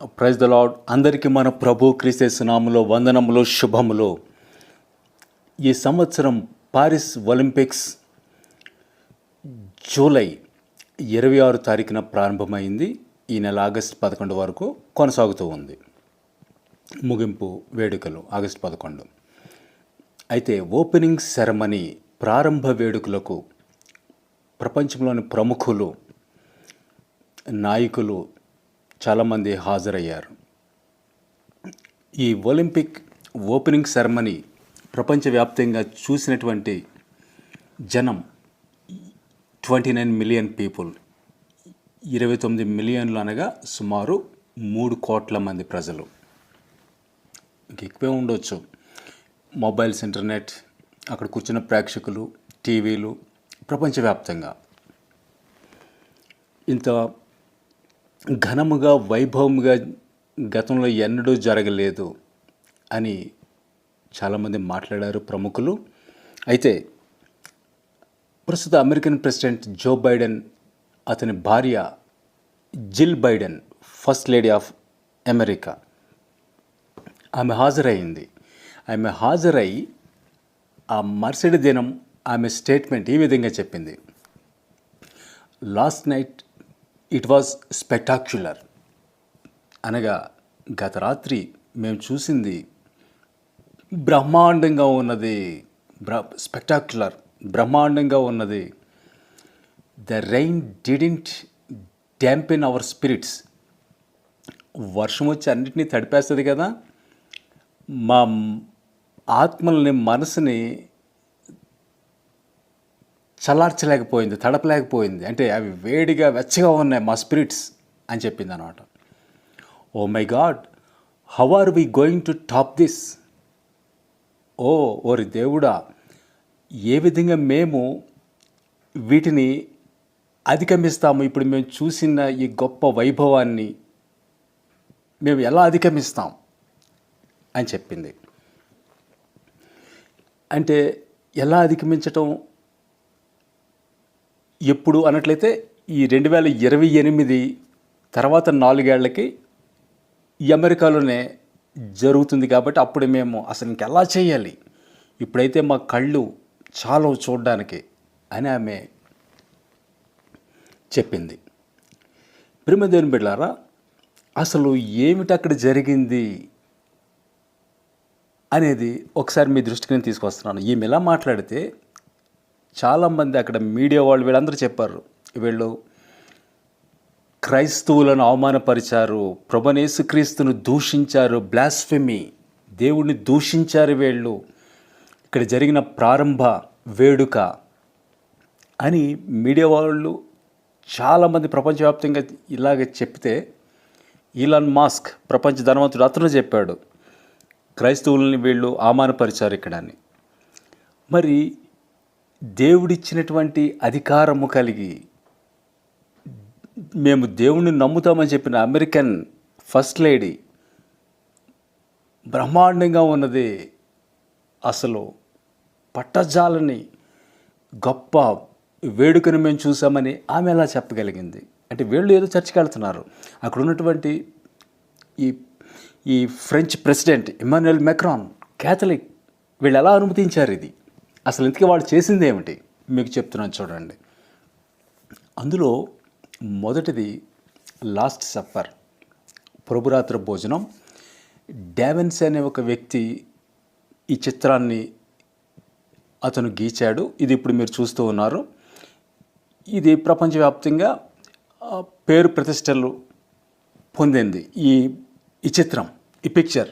Praise the lord అందరికీ మన ప్రభు క్రీస్తు నామములో వందనములు శుభములు. ఈ సంవత్సరం పారిస్ ఒలింపిక్స్ జూలై ఇరవై ఆరు తారీఖున ప్రారంభమైంది. ఈ నెల ఆగస్టు పదకొండు వరకు కొనసాగుతూ ఉంది. ముగింపు వేడుకలు ఆగస్టు పదకొండు. అయితే ఓపెనింగ్ సెరమనీ ప్రారంభ వేడుకలకు ప్రపంచంలోని ప్రముఖులు నాయకులు చాలామంది హాజరయ్యారు. ఈ ఒలింపిక్ ఓపెనింగ్ సెరమనీ ప్రపంచవ్యాప్తంగా చూసినటువంటి జనం ట్వంటీ నైన్ మిలియన్ పీపుల్. ఇరవై తొమ్మిది మిలియన్లు అనగా సుమారు మూడు కోట్ల మంది ప్రజలు. ఎక్కువే ఉండొచ్చు. మొబైల్స్ ఇంటర్నెట్ అక్కడ కూర్చున్న ప్రేక్షకులు టీవీలు ప్రపంచవ్యాప్తంగా. ఇంత ఘనముగా వైభవముగా గతంలో ఎన్నడూ జరగలేదు అని చాలామంది మాట్లాడారు ప్రముఖులు. అయితే ప్రస్తుత అమెరికన్ ప్రెసిడెంట్ జో బైడెన్ అతని భార్య Jill Biden first lady of America. ఆమె హాజరైంది ఆమె హాజరై ఆ మరుసటి దినం ఆమె స్టేట్మెంట్ ఈ విధంగా చెప్పింది. Last night it was spectacular అనగా గత రాత్రి మేము చూసింది బ్రహ్మాండంగా ఉన్నది. బ్ర స్పెక్టాక్యులర్ బ్రహ్మాండంగా ఉన్నది. The rain didn't dampen our spirits వర్షం వచ్చి అన్నిటినీ తడిపేస్తుంది కదా. మా ఆత్మల్ని మనసుని చల్లార్చలేకపోయింది తడపలేకపోయింది. అంటే అవి వేడిగా వెచ్చగా ఉన్నాయి మా స్పిరిట్స్ అని చెప్పింది అనమాట ఓ my god how are we going to top this ఓ ఓరి దేవుడా ఏ విధంగా మేము వీటిని అధిగమిస్తాము? ఇప్పుడు మేము చూసిన ఈ గొప్ప వైభవాన్ని మేము ఎలా అధిగమిస్తాం అని చెప్పింది. అంటే ఎలా అధిగమించటం? ఎప్పుడు అన్నట్లయితే ఈ రెండు వేల ఇరవై ఎనిమిది తర్వాత నాలుగేళ్ళకి ఈ అమెరికాలోనే జరుగుతుంది కాబట్టి అప్పుడు మేము అసలు ఇంకెలా చేయాలి? ఇప్పుడైతే మా కళ్ళు చాలా చూడడానికి అని ఆమె చెప్పింది. ప్రేమదేవిని బిడ్డారా అసలు ఏమిటి అక్కడ జరిగింది అనేది ఒకసారి మీ దృష్టికి నేను తీసుకొస్తున్నాను. ఈమె ఎలా మాట్లాడితే చాలామంది అక్కడ మీడియా వాళ్ళు వీళ్ళందరూ చెప్పారు. వీళ్ళు క్రైస్తవులను అవమానపరిచారు ప్రభనేసుక్రీస్తును దూషించారు బ్లాస్ఫెమీ దేవుణ్ణి దూషించారు వీళ్ళు. ఇక్కడ జరిగిన ప్రారంభ వేడుక అని మీడియా వాళ్ళు చాలామంది ప్రపంచవ్యాప్తంగా ఇలాగ చెప్తే ఈలాన్ మాస్క్ ప్రపంచ ధనవంతుడు అతను చెప్పాడు. క్రైస్తవుల్ని వీళ్ళు అవమానపరిచారు ఇక్కడ అని మరి దేవుడిచ్చినటువంటి అధికారము కలిగి మేము దేవుణ్ణి నమ్ముతామని చెప్పిన అమెరికన్ ఫస్ట్ లేడీ బ్రహ్మాండంగా ఉన్నది అసలు పట్టజాలని గొప్ప వేడుకను మేము చూసామని ఆమె ఎలా చెప్పగలిగింది? అంటే వీళ్ళు ఏదో చర్చకి వెళ్తున్నారు. అక్కడ ఉన్నటువంటి ఈ ఈ French president Emmanuel Macron Catholic వీళ్ళు ఎలా అనుమతించారు ఇది? అసలు ఇంతకీ వాళ్ళు చేసింది ఏమిటి? మీకు చెప్తున్నాను చూడండి. అందులో మొదటిది లాస్ట్ సప్పర్ ప్రభురాత్రి భోజనం. డావెన్స్ అనే ఒక వ్యక్తి ఈ చిత్రాన్ని అతను గీచాడు. ఇది ఇప్పుడు మీరు చూస్తూ ఉన్నారు. ఇది ప్రపంచవ్యాప్తంగా పేరు ప్రతిష్టలు పొందింది ఈ ఈ చిత్రం ఈ పిక్చర్.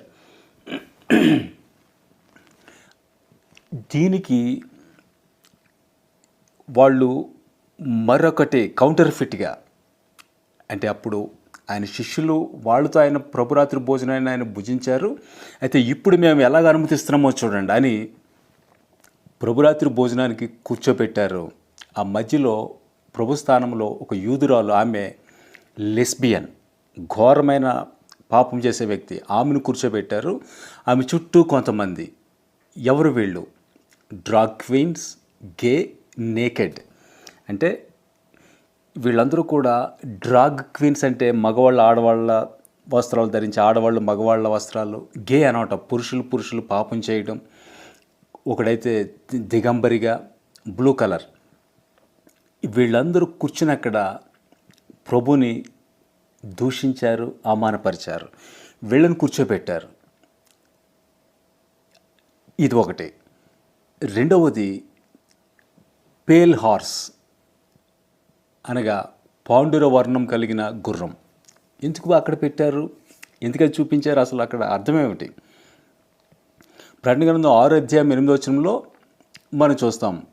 దీనికి వాళ్ళు మరొకటి కౌంటర్ ఫిట్గా అంటే అప్పుడు ఆయన శిష్యులు వాళ్ళతో ఆయన ప్రభురాత్రి భోజనాన్ని ఆయన భుజించారు. అయితే ఇప్పుడు మేము ఎలాగ అనుమతిస్తున్నామో చూడండి అని ప్రభురాత్రి భోజనానికి కూర్చోబెట్టారు ఆ మధ్యలో ప్రభు స్థానంలో ఒక యూదురాలు ఆమె లెస్బియన్ ఘోరమైన పాపం చేసే వ్యక్తి. ఆమెను కూర్చోబెట్టారు ఆమె చుట్టూ కొంతమంది. ఎవరు వీళ్ళు? Drag queens gay naked. అంటే వీళ్ళందరూ కూడా డ్రాగ్ క్వీన్స్ అంటే మగవాళ్ళ ఆడవాళ్ళ వస్త్రాలు ధరించి ఆడవాళ్ళు మగవాళ్ళ వస్త్రాలు గే అనమాట. పురుషులు పురుషులు పాపం చేయడం. ఒకడైతే దిగంబరిగా బ్లూ కలర్. వీళ్ళందరూ కూర్చుని అక్కడ ప్రభుని దూషించారు అవమానపరిచారు. వీళ్ళని కూర్చోబెట్టారు ఇది ఒకటి. రెండవది పేల్ హార్స్ అనగా పాండుర వర్ణం కలిగిన గుర్రం. ఎందుకు అక్కడ పెట్టారు? ఎందుకని చూపించారు? అసలు అక్కడ అర్థమేమిటి? ప్రకటన ఆరు అధ్యాయం ఎనిమిదో వచనంలో మనం చూస్తాం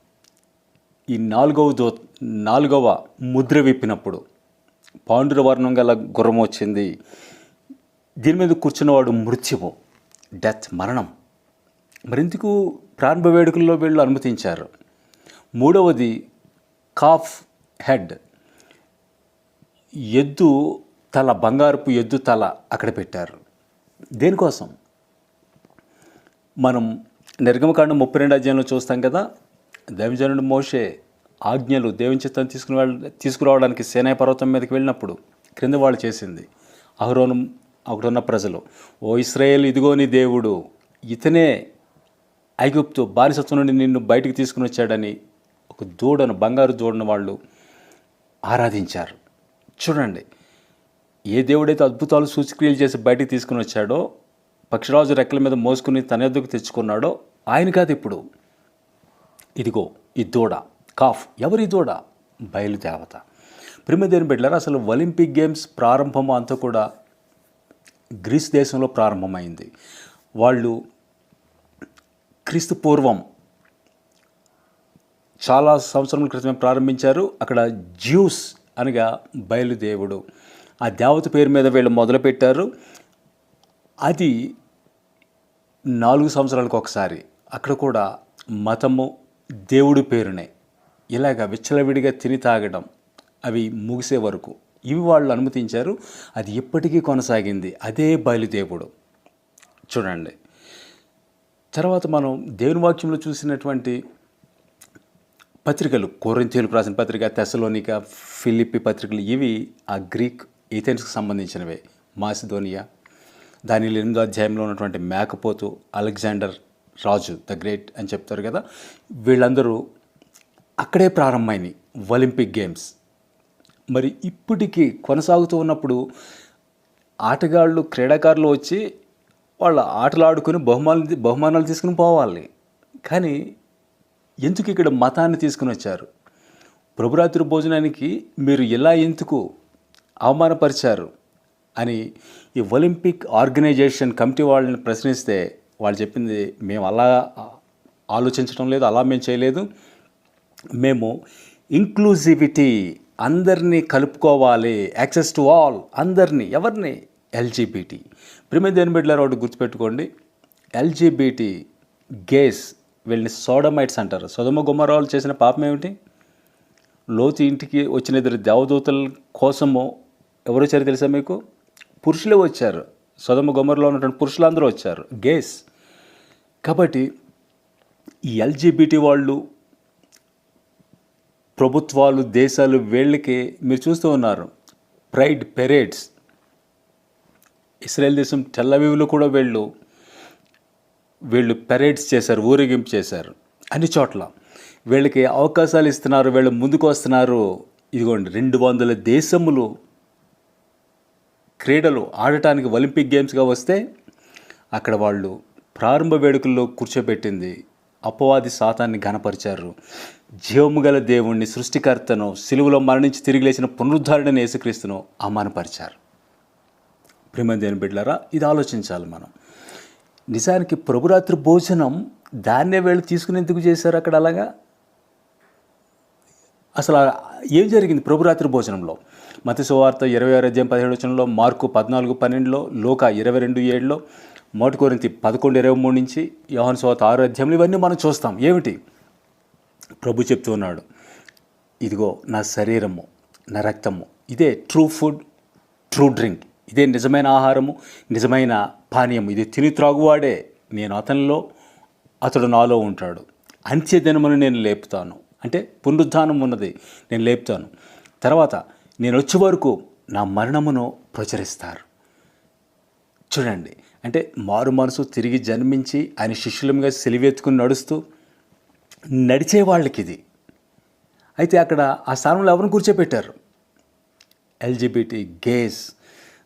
ఈ నాలుగవ దో నాలుగవ ముద్ర విప్పినప్పుడు పాండుర వర్ణం గల గుర్రం వచ్చింది. దీని మీద కూర్చున్నవాడు మృత్యువు డెత్ మరణం. మరెందుకు ప్రారంభ వేడుకల్లో వీళ్ళు అనుమతించారు. మూడవది కాఫ్ హెడ్. ఎద్దు తల బంగారపు ఎద్దు తల అక్కడ పెట్టారు. దేనికోసం? మనం నిర్గమకాండం ముప్పై రెండు అధ్యాయంలో చూస్తాం కదా దైవజనుడు మోషే ఆజ్ఞలు దేవుని చిత్తం తీసుకుని తీసుకురావడానికి సేనాయ పర్వతం మీదకి వెళ్ళినప్పుడు క్రింద వాళ్ళు చేసింది. అహరోనం అక్కడున్న ప్రజలు ఓ ఇస్రాయేల్ ఇదిగోని దేవుడు ఇతనే ఐగుప్తు బానిసత్వం నుండి నిన్ను బయటికి తీసుకుని వచ్చాడని ఒక దూడను బంగారు దూడను వాళ్ళు ఆరాధించారు. చూడండి ఏ దేవుడైతే అద్భుతాలు సూచక్రియలు చేసి బయటికి తీసుకుని వచ్చాడో పక్షిరాజు రెక్కల మీద మోసుకుని తన ఎద్దుకు తెచ్చుకున్నాడో ఆయన కాదు ఇప్పుడు. ఇదిగో ఈ దూడ కాఫ్ ఎవరి దూడ? బయలుదేవత ప్రిమదేని బిడ్డలారా అసలు ఒలింపిక్ గేమ్స్ ప్రారంభం అంతా కూడా గ్రీస్ దేశంలో ప్రారంభమైంది. వాళ్ళు క్రీస్తు పూర్వం చాలా సంవత్సరాల క్రితమే ప్రారంభించారు. అక్కడ జ్యూస్ అనగా బయలుదేవుడు. ఆ దేవత పేరు మీద వీళ్ళు మొదలుపెట్టారు. అది నాలుగు సంవత్సరాలకు ఒకసారి. అక్కడ కూడా మతము దేవుడి పేరునే. ఇలాగ విచ్చలవిడిగా తిని తాగడం అవి ముగిసే వరకు. ఇవి వాళ్ళు అనుమతించారు. అది ఇప్పటికీ కొనసాగింది. అదే బయలుదేవుడు. చూడండి. తర్వాత మనం దేవుని వాక్యంలో చూసినటువంటి పత్రికలు కోరింతీయులకు రాసిన పత్రిక తెసలోనిక ఫిలిప్పి పత్రికలు ఇవి ఆ గ్రీక్ ఏథెన్స్కి సంబంధించినవే. మాసిధోనియా దాని ఎనిమిదో అధ్యాయంలో ఉన్నటువంటి మేకపోతు అలెగ్జాండర్ రాజు ద గ్రేట్ అని చెప్తారు కదా వీళ్ళందరూ అక్కడే ప్రారంభమైనవి ఒలింపిక్ గేమ్స్. మరి ఇప్పటికీ కొనసాగుతూ ఉన్నప్పుడు ఆటగాళ్ళు క్రీడాకారులు వచ్చి వాళ్ళ ఆటలు ఆడుకుని బహుమానాలు బహుమానాలు తీసుకుని పోవాలి. కానీ ఎందుకు ఇక్కడ మతాన్ని తీసుకుని వచ్చారు? ప్రభురాత్రి భోజనానికి మీరు ఎలా ఎందుకు అవమానపరిచారు? అని ఈ ఒలింపిక్ ఆర్గనైజేషన్ కమిటీ వాళ్ళని ప్రశ్నిస్తే వాళ్ళు చెప్పింది మేము అలా ఆలోచించడం లేదు అలా మేము చేయలేదు. మేము ఇంక్లూజివిటీ అందరినీ కలుపుకోవాలి యాక్సెస్ టు ఆల్ అందరినీ ఎవరిని ఎల్జీబీటీ. ప్రిమే దేని బిడ్డలారు ఒకటి గుర్తుపెట్టుకోండి. ఎల్జీబీటీ గేస్ వీళ్ళని సోడమైట్స్ అంటారు. సొదమ గుమ్మరాలు చేసిన పాపం ఏమిటి? లోతు ఇంటికి వచ్చిన ఇద్దరు దేవదూతల కోసము ఎవరు వచ్చారు తెలుసా మీకు? పురుషులే వచ్చారు. సొదమ గుమ్మరలో ఉన్నటువంటి పురుషులందరూ వచ్చారు. గేస్. కాబట్టి ఈ ఎల్జీబీటీ వాళ్ళు ప్రభుత్వాలు దేశాలు వీళ్ళకి మీరు చూస్తూ ఉన్నారు. Pride parades. ఇస్రాయల్ దేశం టెల్లవీవ్లో కూడా వీళ్ళు వీళ్ళు పెరేడ్స్ చేశారు ఊరేగింపు చేశారు. అన్ని చోట్ల వీళ్ళకి అవకాశాలు ఇస్తున్నారు వీళ్ళు ముందుకు వస్తున్నారు. ఇదిగోండి రెండు వందల దేశములు క్రీడలు ఆడటానికి ఒలింపిక్ గేమ్స్గా వస్తే అక్కడ వాళ్ళు ప్రారంభ వేడుకల్లో కూర్చోబెట్టింది. అపవాది శాతాన్ని ఘనపరిచారు. జీవము గల దేవుణ్ణి సృష్టికర్తను సిలువలో మరణించి తిరిగి లేచిన పునరుద్ధరణని యేసుక్రీస్తును అమానపరిచారు ప్రేమ దేని బిడ్డలారా ఇది ఆలోచించాలి మనం. నిజానికి ప్రభురాత్రి భోజనం దాన్నే వేళ తీసుకుని ఎందుకు చేశారు అక్కడ అలాగా? అసలు ఏం జరిగింది ప్రభురాత్రి భోజనంలో? మత సువార్త ఇరవై ఆరు అధ్యాయం పదిహేడు వచనంలో మార్కు పద్నాలుగు పన్నెండులో లోక ఇరవై రెండు ఏడులో మొదటి కొరింతి పదకొండు ఇరవై మూడు నుంచి యోహన్ సువార్త ఆరు అధ్యాయంలో ఇవన్నీ మనం చూస్తాం. ఏమిటి? ప్రభు చెప్తూ ఉన్నాడు ఇదిగో నా శరీరము నా రక్తము ఇదే ట్రూ ఫుడ్ ట్రూ డ్రింక్ ఇదే నిజమైన ఆహారము నిజమైన పానీయం ఇది తిని త్రాగువాడే నేను అతనిలో అతడు నాలో ఉంటాడు. అంత్య దినమును నేను లేపుతాను. అంటే పునరుద్ధానం ఉన్నది నేను లేపుతాను. తర్వాత నేను వచ్చే వరకు నా మరణమును ప్రచురిస్తారు. చూడండి అంటే మారు మనసు తిరిగి జన్మించి ఆయన శిష్యులంగా సెలివెత్తుకుని నడుస్తూ నడిచే వాళ్ళకి ఇది అయితే అక్కడ ఆ స్థానంలో ఎవరిని కూర్చోబెట్టారు ఎల్జీబీటీ గేస్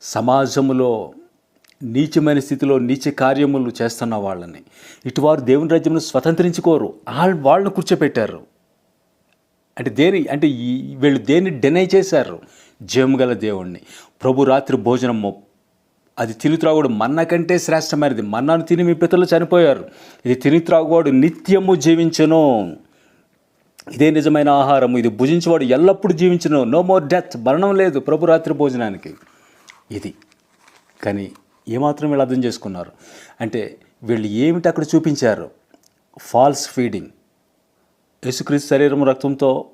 సమాజంలో నీచమైన స్థితిలో నీచ కార్యములు చేస్తున్న వాళ్ళని. ఇటువారు దేవుని రాజ్యమును స్వతంత్రించుకోరు. వాళ్ళను వాళ్ళని కూర్చోపెట్టారు. అంటే దేని అంటే ఈ వీళ్ళు దేన్ని డెనై చేశారు? జయము గల దేవుణ్ణి. ప్రభు రాత్రి భోజనము అది తిని త్రాగుడు మన్న కంటే శ్రేష్టమైనది. మన్నాను తిని మీ పితలు చనిపోయారు. ఇది తిని త్రాగువాడు నిత్యము జీవించను. ఇదే నిజమైన ఆహారము. ఇది భుజించేవాడు ఎల్లప్పుడూ జీవించను. నో మోర్ డెత్ మరణం లేదు. ప్రభు రాత్రి భోజనానికి. ఇది. కానీ ఏమాత్రం వీళ్ళు అర్థం చేసుకున్నారు? అంటే వీళ్ళు ఏమిటి అక్కడ చూపించారు? False feeding. యేసుక్రీస్తు శరీరం రక్తంతో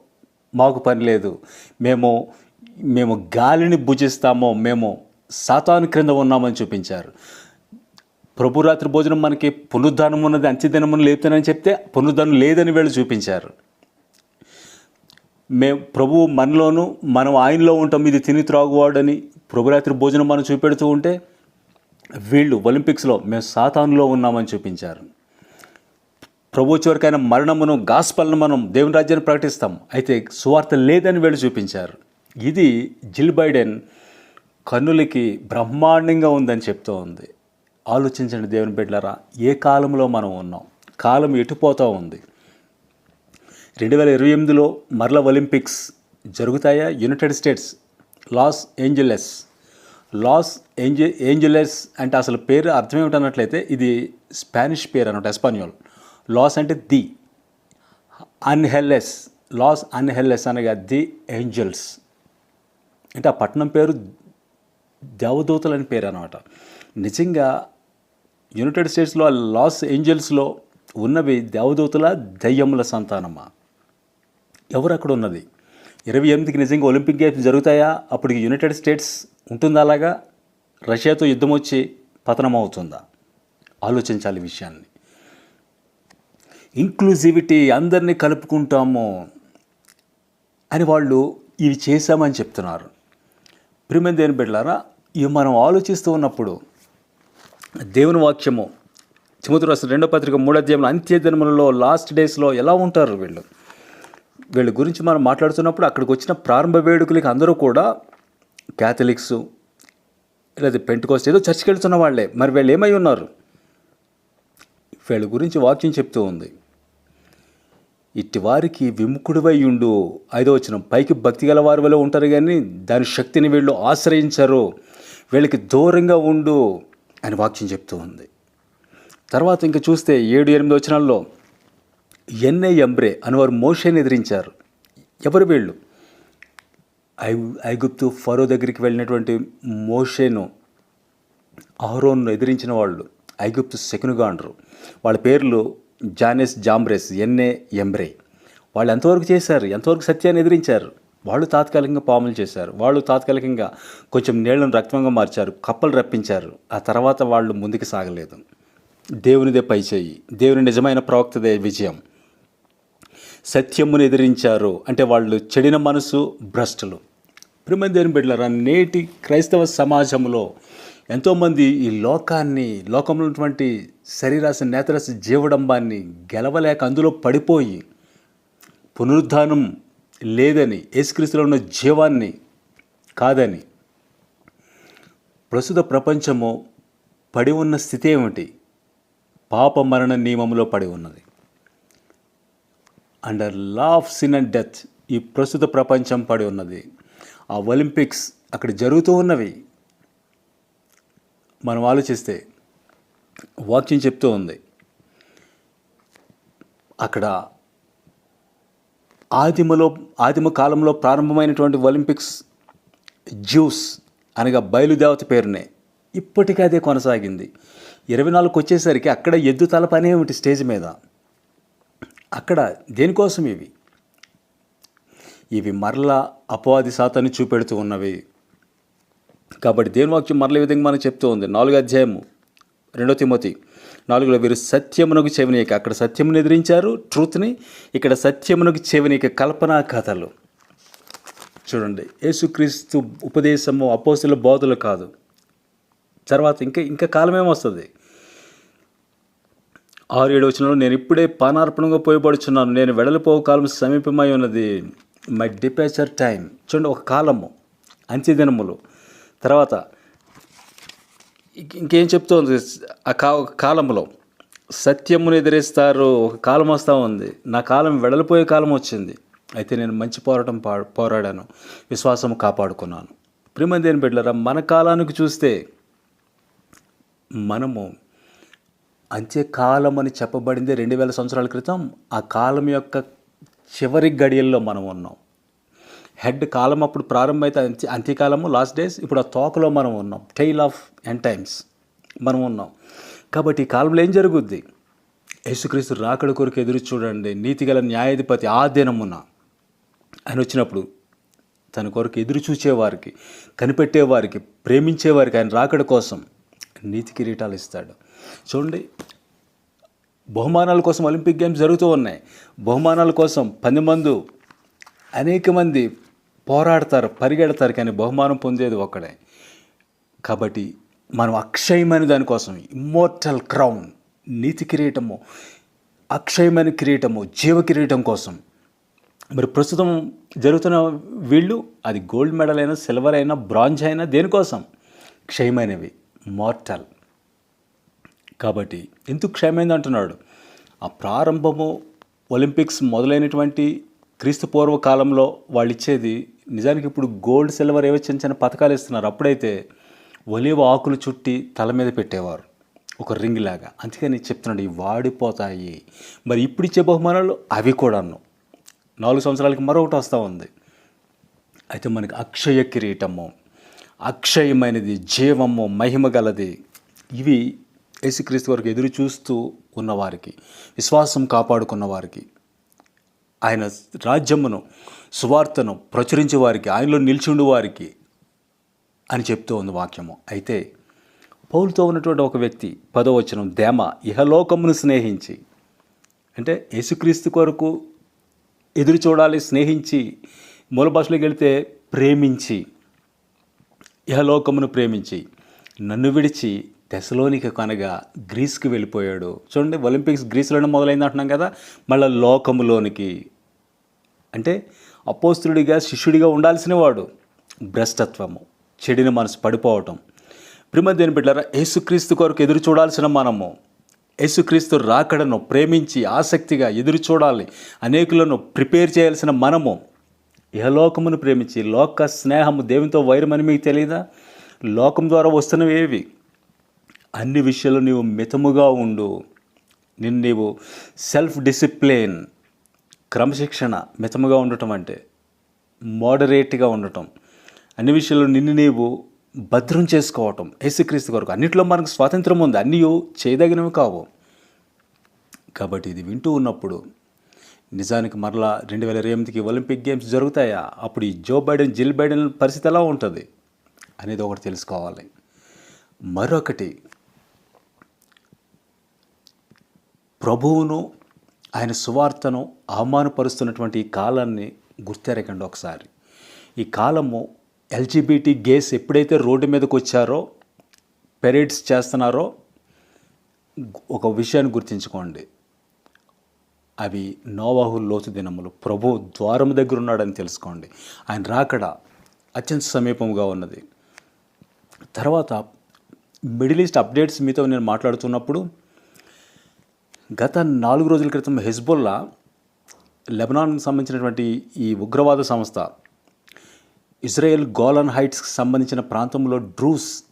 మాకు పని లేదు. మేము మేము గాలిని భుజిస్తామో మేము సాతాను క్రింద ఉన్నామని చూపించారు. ప్రభురాత్రి భోజనం మనకి పునరుద్ధానం ఉన్నది అంత్యదినం లేపుతానని చెప్తే పునరుద్ధానం లేదని వీళ్ళు చూపించారు. మేము ప్రభువు మనలోను మనం ఆయనలో ఉంటాం ఇది తిని త్రాగువాడని ప్రభురాత్రి భోజనం మనం చూపెడుతూ ఉంటే వీళ్ళు ఒలింపిక్స్లో మేము సాతానులో ఉన్నామని చూపించారు. ప్రభు చివరికైన మరణమును గాస్పల్ను మనం దేవుని రాజ్యాన్ని ప్రకటిస్తాం. అయితే సువార్త లేదని వీళ్ళు చూపించారు. ఇది జిల్ బైడెన్ కన్నులకి బ్రహ్మాండంగా ఉందని చెప్తూ ఉంది. ఆలోచించండి దేవుని బిడ్డలరా ఏ కాలంలో మనం ఉన్నాం? కాలం ఎటుపోతూ ఉంది? రెండు వేల ఇరవై ఎనిమిదిలో మరల ఒలింపిక్స్ జరుగుతాయా? United States Los Angeles. Los ఏంజ Angeles అంటే అసలు పేరు అర్థం ఏమిటన్నట్లయితే ఇది స్పానిష్ పేరు అనమాట ఎస్పానియోల్. లాస్ అంటే ది. అన్హెల్లెస్ లాస్ అన్హెల్లెస్ అనగా ది ఏంజల్స్. అంటే ఆ పట్టణం పేరు దేవదూతలని అని పేరు అనమాట నిజంగా యునైటెడ్ స్టేట్స్లో ఆ లాస్ ఏంజల్స్లో ఉన్నవి దేవదూతల దయ్యముల సంతానమా? ఎవరు అక్కడ ఉన్నది ఇరవై ఎనిమిదికి నిజంగా ఒలింపిక్ గేమ్స్ జరుగుతాయా? అప్పటికి యునైటెడ్ స్టేట్స్ ఉంటుందా అలాగా? రష్యాతో యుద్ధం వచ్చి పతనమవుతుందా? ఆలోచించాలి విషయాన్ని. ఇంక్లూజివిటీ అందరినీ కలుపుకుంటాము అని వాళ్ళు ఇవి చేశామని చెప్తున్నారు. ప్రిమైన దేని బిడ్డలారా ఇవి మనం ఆలోచిస్తూ ఉన్నప్పుడు దేవుని వాక్యము చిముతురు రెండో పత్రిక మూడో అధ్యాయంలో అంత్య దినములలో లాస్ట్ డేస్లో ఎలా ఉంటారు వీళ్ళు? వీళ్ళ గురించి మనం మాట్లాడుతున్నప్పుడు అక్కడికి వచ్చిన ప్రారంభ వేడుకలకి అందరూ కూడా క్యాథలిక్స్ లేదా పెంటుకోస్ట్ ఏదో చర్చికి వెళ్తున్న వాళ్ళే. మరి వీళ్ళు ఏమై ఉన్నారు? వీళ్ళ గురించి వాక్యం చెప్తూ ఉంది. ఇట్టి వారికి విముఖుడివై ఉండు. ఐదో వచ్చిన పైకి భక్తి గల వారి వల్ల ఉంటారు కానీ దాని శక్తిని వీళ్ళు ఆశ్రయించరు. వీళ్ళకి దూరంగా ఉండు అని వాక్యం చెప్తూ ఉంది. తర్వాత ఇంకా చూస్తే ఏడు ఎనిమిది వచనాల్లో ఎన్ఏ ఎంబ్రే అనువారు మోషేని ఎదిరించారు. ఎవరు వీళ్ళు? ఐ ఐగుప్తు ఫరో దగ్గరికి వెళ్ళినటువంటి మోషేను అహరోన్ను ఎదిరించిన వాళ్ళు ఐగుప్తు శకునుగాండ్రు. వాళ్ళ పేర్లు జానెస్ జాంబ్రెస్ ఎన్ఏ ఎంబ్రే. వాళ్ళు ఎంతవరకు చేశారు? ఎంతవరకు సత్యాన్ని ఎదిరించారు? వాళ్ళు తాత్కాలికంగా పాములు చేశారు. వాళ్ళు తాత్కాలికంగా కొంచెం నీళ్ళను రక్తంగా మార్చారు కప్పలు రప్పించారు. ఆ తర్వాత వాళ్ళు ముందుకు సాగలేదు. దేవునిదే పైచేయి. దేవుని నిజమైన ప్రవక్తదే విజయం. సత్యమును ఎదిరించారు. అంటే వాళ్ళు చెడిన మనసు భ్రష్టులు. ప్రిమ దేవుని బిడ్డలారా నేటి క్రైస్తవ సమాజంలో ఎంతోమంది ఈ లోకాన్ని లోకంలో ఉన్నటువంటి శరీరాశ నేతరాశి జీవడంబాన్ని గెలవలేక అందులో పడిపోయి పునరుద్ధానం లేదని యేసుక్రీస్తులో ఉన్న జీవాన్ని కాదని ప్రస్తుత ప్రపంచము పడి ఉన్న స్థితి ఏమిటి? పాప మరణ నియమంలో పడి ఉన్నది. Under law of sin and death ఈ ప్రస్తుత ప్రపంచం పడి ఉన్నది. ఆ ఒలింపిక్స్ అక్కడ జరుగుతూ ఉన్నవి. మనం ఆలోచిస్తే వాక్యం చెప్తూ ఉంది. అక్కడ ఆదిమలో ఆదిమ కాలంలో ప్రారంభమైనటువంటి ఒలింపిక్స్ జ్యూస్ అనగా బయలుదేవత పేరునే ఇప్పటికీ అదే కొనసాగింది. ఇరవై నాలుగుకి వచ్చేసరికి అక్కడ ఎద్దు తల పని ఏమిటి స్టేజ్ మీద? అక్కడ దేనికోసం ఇవి? ఇవి మరలా అపవాది శాతాన్ని చూపెడుతూ ఉన్నవి. కాబట్టి దేని వాక్యం మరల విధంగా మనం చెప్తూ ఉంది. నాలుగో అధ్యాయము రెండో తిమ్మతి నాలుగులో వీరు సత్యమునకు చెవినీక అక్కడ సత్యమును ఎదిరించారు ట్రూత్ని. ఇక్కడ సత్యమునకు చెవినీక కల్పనా కథలు. చూడండి యేసుక్రీస్తు ఉపదేశము అపోసుల బోధలు కాదు. తర్వాత ఇంకా ఇంకా కాలం ఏమొస్తుంది ఆరు ఏడు వచ్చినప్పుడు నేను ఇప్పుడే పానార్పణంగా పోయబడుచున్నాను. నేను వెడలిపోవు కాలం సమీపమై ఉన్నది. మై డిపేచర్ టైం చూడండి ఒక కాలము అంత్యదినములు. తర్వాత ఇంక- ఇంకేం చెప్తోంది? ఆ కా కాలంలో సత్యమును ఎదిరిస్తారు. ఒక కాలం వస్తూ ఉంది. నా కాలం వెడలిపోయే కాలం వచ్చింది. అయితే నేను మంచి పోరాటం పా పోరాడాను. విశ్వాసం కాపాడుకున్నాను. ప్రిమ దేని మన కాలానికి చూస్తే మనము అంత్యకాలం అని చెప్పబడింది రెండు వేల సంవత్సరాల క్రితం. ఆ కాలం యొక్క చివరి గడియల్లో మనం ఉన్నాం. హెడ్ కాలం అప్పుడు ప్రారంభమైతే అంత్య అంత్యకాలము లాస్ట్ డేస్ ఇప్పుడు ఆ తోకలో మనం ఉన్నాం. టైల్ ఆఫ్ ఎండ్ టైమ్స్ మనం ఉన్నాం. కాబట్టి ఈ కాలంలో ఏం జరుగుద్ది? యేసుక్రీస్తు రాకడ కొరకు ఎదురు చూడండి. నీతిగల న్యాయాధిపతి ఆ దినమున ఆయన వచ్చినప్పుడు తన కొరకు ఎదురు చూచేవారికి కనిపెట్టేవారికి ప్రేమించేవారికి ఆయన రాకడ కోసం నీతి కిరీటాలు ఇస్తాడు. చూడండి బహుమానాల కోసం ఒలింపిక్ గేమ్స్ జరుగుతూ ఉన్నాయి. బహుమానాల కోసం పది మంది అనేక మంది పోరాడతారు పరిగెడతారు కానీ బహుమానం పొందేది ఒక్కడే. కాబట్టి మనం అక్షయమైన దానికోసం ఇమ్మోర్టల్ క్రౌన్ నీతి కిరీటము అక్షయమైన కిరీటము జీవ కిరీటం కోసం. మరి ప్రస్తుతం జరుగుతున్న వీళ్ళు అది గోల్డ్ మెడల్ అయినా సిల్వర్ అయినా బ్రాంజ్ అయినా దేనికోసం? క్షయమైనవి మార్టల్ కాబట్టి ఎందుకు క్షయమైంది అంటున్నాడు ఆ ప్రారంభము ఒలింపిక్స్ మొదలైనటువంటి క్రీస్తు పూర్వ కాలంలో వాళ్ళు ఇచ్చేది నిజానికి ఇప్పుడు గోల్డ్ సిల్వర్ ఏవో చిన్న చిన్న పథకాలు ఇస్తున్నారు. అప్పుడైతే ఒలివ ఆకులు చుట్టి తల మీద పెట్టేవారు. ఒక రింగ్ లాగా. అందుకని చెప్తున్నాడు ఇవి వాడిపోతాయి. మరి ఇప్పుడు ఇచ్చే బహుమానాలు అవి కూడాను. నాలుగు సంవత్సరాలకి మరొకటి వస్తూ ఉంది. అయితే మనకి అక్షయ కిరీటము అక్షయమైనది జీవము మహిమ గలది. ఇవి యేసుక్రీస్తు వరకు ఎదురు చూస్తూ ఉన్నవారికి విశ్వాసం కాపాడుకున్న వారికి ఆయన రాజ్యమును సువార్తను ప్రచురించే వారికి ఆయనలో నిల్చుండు వారికి అని చెప్తూ ఉంది వాక్యము. అయితే పౌరుతో ఉన్నటువంటి ఒక వ్యక్తి పదవచనం దేమ ఇహలోకమును స్నేహించి. అంటే యేసుక్రీస్తు కొరకు ఎదురు చూడాలి స్నేహించి మూల భాషలోకి వెళితే ప్రేమించి ఇహలోకమును ప్రేమించి నన్ను విడిచి తెసలోనిక కనగా గ్రీస్కి వెళ్ళిపోయాడు. చూడండి ఒలింపిక్స్ గ్రీస్లోనే మొదలైంది అంటున్నాం కదా మళ్ళీ లోకములోనికి. అంటే అపోస్తుడిగా శిష్యుడిగా ఉండాల్సిన వాడు భ్రష్టత్వము చెడిన మనసు పడిపోవటం. ప్రిమధ్యని బిడ్డారా యేసుక్రీస్తు కొరకు ఎదురు చూడాల్సిన మనము యేసుక్రీస్తు రాకడను ప్రేమించి ఆసక్తిగా ఎదురు చూడాలి అనేకులను ప్రిపేర్ చేయాల్సిన మనము ఇహలోకమును ప్రేమించి లోక స్నేహము దేవునితో వైరమని మీకు తెలియదా? లోకం ద్వారా వస్తున్నవి ఏవి? అన్ని విషయాలు నీవు మితముగా ఉండు. నిన్ను నీవు సెల్ఫ్ డిసిప్లిన్ క్రమశిక్షణ మితముగా ఉండటం అంటే మోడరేట్గా ఉండటం. అన్ని విషయాల్లో నిన్ను నీవు భద్రం చేసుకోవటం యేసుక్రీస్తు కొరకు. అన్నిట్లో మనకు స్వాతంత్రం ఉంది. అన్నీ చేయదగినవి కావు. కాబట్టి ఇది వింటూ ఉన్నప్పుడు నిజానికి మరలా రెండు వేల ఇరవై ఎనిమిదికి ఒలింపిక్ గేమ్స్ జరుగుతాయా? అప్పుడు ఈ జో బైడెన్ జిల్ బైడెన్ పరిస్థితి ఎలా ఉంటుంది? అనేది ఒకటి తెలుసుకోవాలి. మరొకటి ప్రభువును ఆయన సువార్తను అవమానపరుస్తున్నటువంటి ఈ కాలాన్ని గుర్తెరగండి ఒకసారి. ఈ కాలము ఎల్జీబీటీ గేస్ ఎప్పుడైతే రోడ్డు మీదకి వచ్చారో పెరేడ్స్ చేస్తున్నారో ఒక విషయాన్ని గుర్తించుకోండి. అవి నోవాహు లోతు దినములు. ప్రభు ద్వారం దగ్గర ఉన్నాడని తెలుసుకోండి. ఆయన రాకడ అత్యంత సమీపంగా ఉన్నది. తర్వాత మిడిల్ ఈస్ట్ అప్డేట్స్ మీతో నేను మాట్లాడుతున్నప్పుడు గత నాలుగు రోజుల క్రితం హెజ్బుల్లా లెబనాన్కి సంబంధించినటువంటి ఈ ఉగ్రవాద సంస్థ ఇజ్రాయెల్ గోలన్ హైట్స్కి సంబంధించిన ప్రాంతంలో డ్రూస్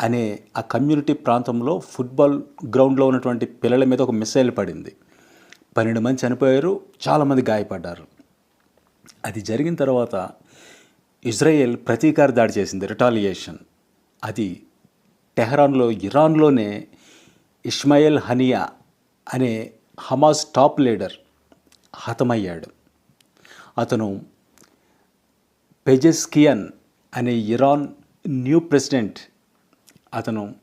అనే ఆ కమ్యూనిటీ ప్రాంతంలో ఫుట్బాల్ గ్రౌండ్లో ఉన్నటువంటి పిల్లల మీద ఒక మిసైల్ పడింది. పన్నెండు మంది చనిపోయారు చాలామంది గాయపడ్డారు. అది జరిగిన తర్వాత ఇజ్రాయెల్ ప్రతీకార దాడి చేసింది రిటాలియేషన్. అది టెహరాన్లో ఇరాన్లోనే ఇస్మాయిల్ హనియా అనే హమాస్ టాప్ లీడర్ హతమయ్యాడు. అతను పెజెస్కియన్ అనే ఇరాన్ న్యూ ప్రెసిడెంట్ అతను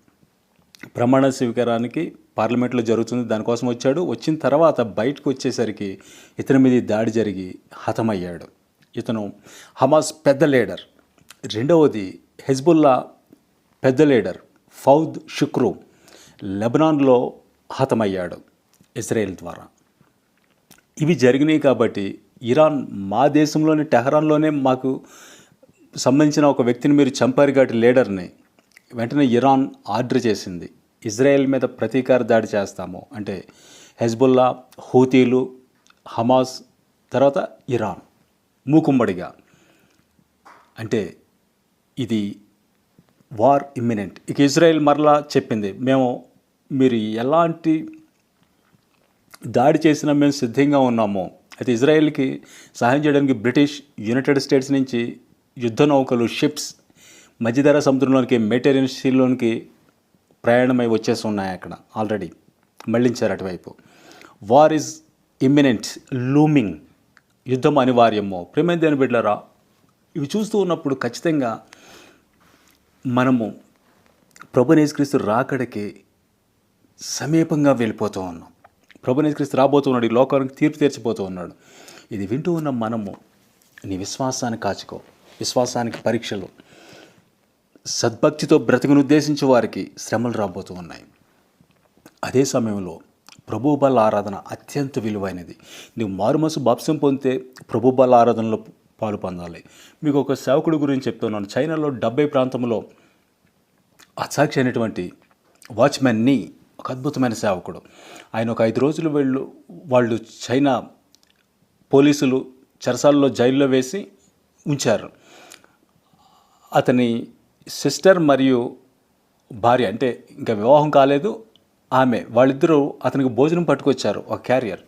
ప్రమాణ స్వీకారానికి పార్లమెంట్లో జరుగుతుంది దానికోసం వచ్చాడు. వచ్చిన తర్వాత బయటకు వచ్చేసరికి ఇతని మీద దాడి జరిగి హతమయ్యాడు. ఇతను హమాస్ పెద్ద లీడర్. రెండవది హెజ్బుల్లా పెద్ద లీడర్ ఫౌద్ షుక్రు లెబనాన్లో హతమయ్యాడు. ఇజ్రాయెల్ ద్వారా. ఇవి జరిగినాయి కాబట్టి ఇరాన్ మా దేశంలోని టెహరాన్లోనే మాకు సంబంధించిన ఒక వ్యక్తిని మీరు చంపారు కాబట్టి లీడర్ని వెంటనే ఇరాన్ ఆర్డర్ చేసింది. ఇజ్రాయెల్ మీద ప్రతీకార దాడి చేస్తాము అంటే హెజ్బుల్లా హూతీలు హమాస్ తర్వాత ఇరాన్ మూకుమ్మడిగా. అంటే ఇది వార్ ఇమ్మినెంట్. ఇక ఇజ్రాయెల్ మరలా చెప్పింది మేము మీరు ఎలాంటి దాడి చేసినా మేము సిద్ధంగా ఉన్నాము. అయితే ఇజ్రాయెల్కి సహాయం చేయడానికి బ్రిటిష్ యునైటెడ్ స్టేట్స్ నుంచి యుద్ధ నౌకలు షిప్స్ మధ్యధర సముద్రంలోనికి మెటీరియల్ సీలోనికి ప్రయాణమై వచ్చేసి ఉన్నాయి అక్కడ. ఆల్రెడీ మళ్ళించారు అటువైపు. వార్ ఇస్ ఇమ్మినెంట్ లూమింగ్ యుద్ధం అనివార్యము. ప్రేమ దేని బిడ్డలారా ఇవి చూస్తూ ఉన్నప్పుడు ఖచ్చితంగా మనము ప్రభునేశ్క్రీస్తు రాకడికి సమీపంగా వెళ్ళిపోతూ ఉన్నాం. ప్రభునేశ్క్రీస్తు రాబోతూ ఉన్నాడు ఈ లోకానికి తీర్పు తీర్చిపోతూ ఉన్నాడు. ఇది వింటూ ఉన్న మనము నీ విశ్వాసాన్ని కాచుకో విశ్వాసానికి పరీక్షలు. సద్భక్తితో బ్రతుకును ఉద్దేశించే వారికి శ్రమలు రాబోతూ ఉన్నాయి. అదే సమయంలో ప్రభు బల ఆరాధన అత్యంత విలువైనది. నువ్వు మారుమసు బాప్సం పొందితే ప్రభు బల ఆరాధనలో పాలు పొందాలి. మీకు ఒక సేవకుడి గురించి చెప్తున్నాను. చైనాలో డెబ్బై ప్రాంతంలో అసాక్షి అయినటువంటి వాచ్మెన్ని ఒక అద్భుతమైన సేవకుడు. ఆయన ఒక ఐదు రోజులు వెళ్ళు వాళ్ళు చైనా పోలీసులు చెరసాలలో జైల్లో వేసి ఉంచారు. అతని సిస్టర్ మరియు భార్య అంటే ఇంకా వివాహం కాలేదు ఆమె. వాళ్ళిద్దరూ అతనికి భోజనం పట్టుకొచ్చారు ఒక క్యారియర్.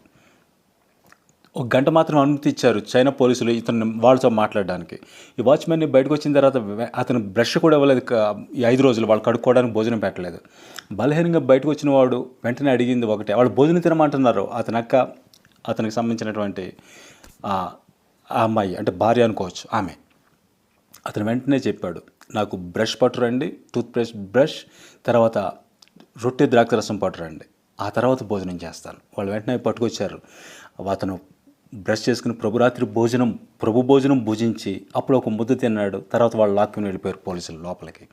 ఒక గంట మాత్రం అనుమతి ఇచ్చారు చైనా పోలీసులు ఇతను వాళ్ళతో మాట్లాడడానికి. ఈ వాచ్మెన్ని బయటకు వచ్చిన తర్వాత అతను బ్రష్ కూడా ఇవ్వలేదు ఈ ఐదు రోజులు వాళ్ళు కడుక్కోవడానికి భోజనం పెట్టలేదు. బలహీనంగా బయటకు వచ్చిన వాడు వెంటనే అడిగింది ఒకటే వాళ్ళు భోజనం తినమంటున్నారు. అతని అక్క అతనికి సంబంధించినటువంటి ఆ అమ్మాయి అంటే భార్య అనుకోవచ్చు ఆమె. అతను వెంటనే చెప్పాడు నాకు బ్రష్ పట్టురండి టూత్ బ్రష్ బ్రష్ తర్వాత రొట్టె ద్రాక్ష రసం పట్టురండి ఆ తర్వాత భోజనం చేస్తాను. వాళ్ళు వెంటనే పట్టుకొచ్చారు. అతను బ్రష్ చేసుకుని ప్రభురాత్రి భోజనం ప్రభు భోజనం భుజించి అప్పుడు ఒక ముద్ద తిన్నాడు. తర్వాత వాళ్ళు లాక్కుని వెళ్ళిపోయారు పోలీసులు లోపలికి.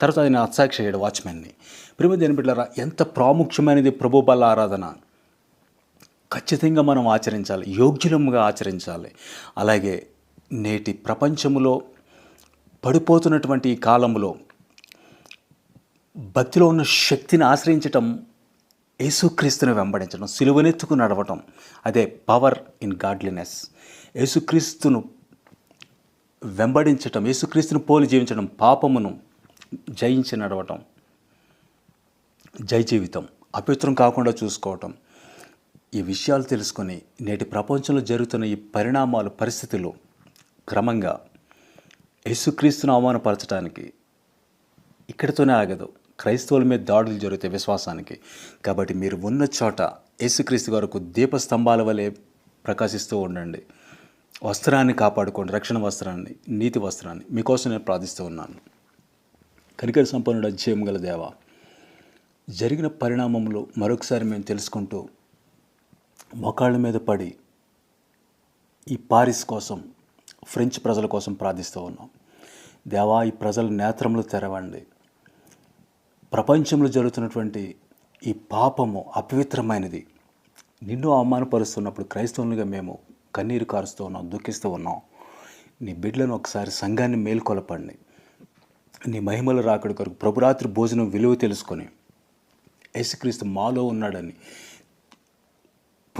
తర్వాత ఆయన అత్సాక్షి అయ్యాడు వాచ్మెన్ని. ప్రేమ దేని ఎంత ప్రాముఖ్యమైనది ప్రభు బల ఆరాధన. ఖచ్చితంగా మనం ఆచరించాలి యోగ్యులముగా ఆచరించాలి. అలాగే నేటి ప్రపంచములో పడిపోతున్నటువంటి ఈ కాలంలో భక్తిలో ఉన్న శక్తిని ఆశ్రయించటం యేసుక్రీస్తును వెంబడించడం సులువనెత్తుకు నడవటం అదే పవర్ ఇన్ గాడ్లీనెస్. యేసుక్రీస్తును వెంబడించటం యేసుక్రీస్తును పోలి జీవించడం పాపమును జయించి నడవటం జై జీవితం అపవిత్రం కాకుండా చూసుకోవటం. ఈ విషయాలు తెలుసుకొని నేటి ప్రపంచంలో జరుగుతున్న ఈ పరిణామాలు పరిస్థితులు క్రమంగా యేసుక్రీస్తును అవమానపరచడానికి ఇక్కడితోనే ఆగదు. క్రైస్తవుల మీద దాడులు జరుగుతాయి విశ్వాసానికి. కాబట్టి మీరు ఉన్న చోట యేసుక్రీస్తు వరకు దీపస్తంభాల వలె ప్రకాశిస్తూ ఉండండి. వస్త్రాన్ని కాపాడుకోండి. రక్షణ వస్త్రాన్ని నీతి వస్త్రాన్ని మీకోసం నేను ప్రార్థిస్తూ ఉన్నాను. కనికర సంపన్నుడు అధ్యయం గల దేవ జరిగిన పరిణామంలో మరొకసారి మేము తెలుసుకుంటూ మోకాళ్ళ మీద పడి ఈ పారిస్ కోసం ఫ్రెంచ్ ప్రజల కోసం ప్రార్థిస్తూ ఉన్నాం. దేవా ఈ ప్రజల నేత్రములు తెరవండి. ప్రపంచంలో జరుగుతున్నటువంటి ఈ పాపము అపవిత్రమైనది. నిన్ను అవమానపరుస్తున్నప్పుడు క్రైస్తవులుగా మేము కన్నీరు కారుస్తూ ఉన్నాం దుఃఖిస్తూ ఉన్నాం. నీ బిడ్డలను ఒకసారి సంఘాన్ని మేల్కొలపండి. నీ మహిమల రాకడి కొరకు ప్రభురాత్రి భోజనం విలువ తెలుసుకొని యేసుక్రీస్తు మాలో ఉన్నాడని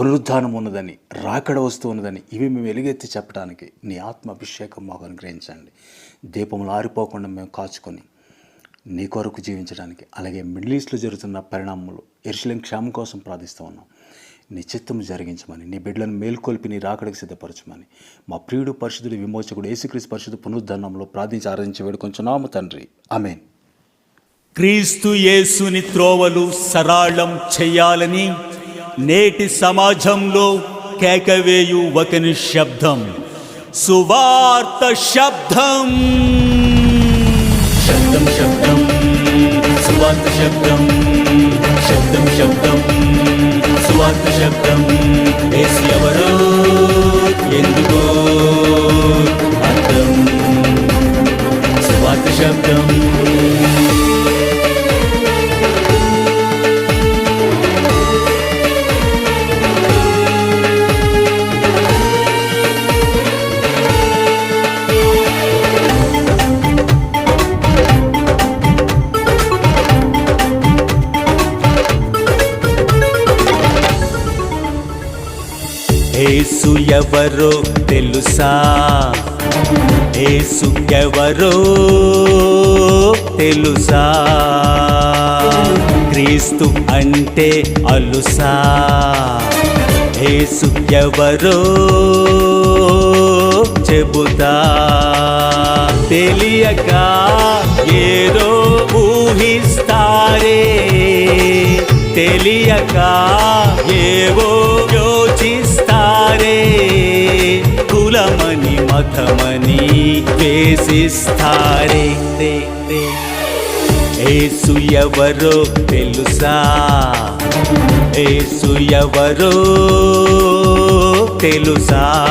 పునరుద్ధానం ఉన్నదని రాకడ వస్తూ ఉన్నదని ఇవి మేము ఎలుగెత్తి చెప్పడానికి నీ ఆత్మ అభిషేకం మాకు అనుగ్రహించండి. దీపములు ఆరిపోకుండా మేము కాచుకొని నీ కొరకు జీవించడానికి. అలాగే మిడిల్ ఈస్ట్లో జరుగుతున్న పరిణామాలు ఎరుసలేం క్షేమం కోసం ప్రార్థిస్తూ ఉన్నాం. నీ చిత్తము జరిగించమని నీ బిడ్డలను మేల్కొల్పి నీ రాకడికి సిద్ధపరచమని మా ప్రియుడు పరిశుద్ధుడు విమోచకుడు యేసుక్రీస్తు పరిశుద్ధ పునరుద్ధరణంలో ప్రార్థించి ఆరాధించి వేడుకొంచున్నాము తండ్రి. అమేన్ క్రీస్తు యేసుని త్రోవలు సరళం చేయాలని నేటి సమాజంలో కేకవేయు ఒకని శబ్దం. సువార్త శబ్దం. సువార్త శబ్దం శబ్దం శబ్దం. సువార్త శబ్దం ఏసి ఎవరో ఎందుకో అర్థం. సువార్త శబ్దం. ఎవరో తెలుసా? ఏసు ఎవరో తెలుసా? క్రీస్తు అంటే అలుసా? ఏసు ఎవరో చెబుతా? తెలియక ఏదో ఊహిస్తారే? తెలియక ఏవో కులమని వేసిస్తారే. ఏసు ఎవరో తెలుసా? ఏసు ఎవరో తెలుసా?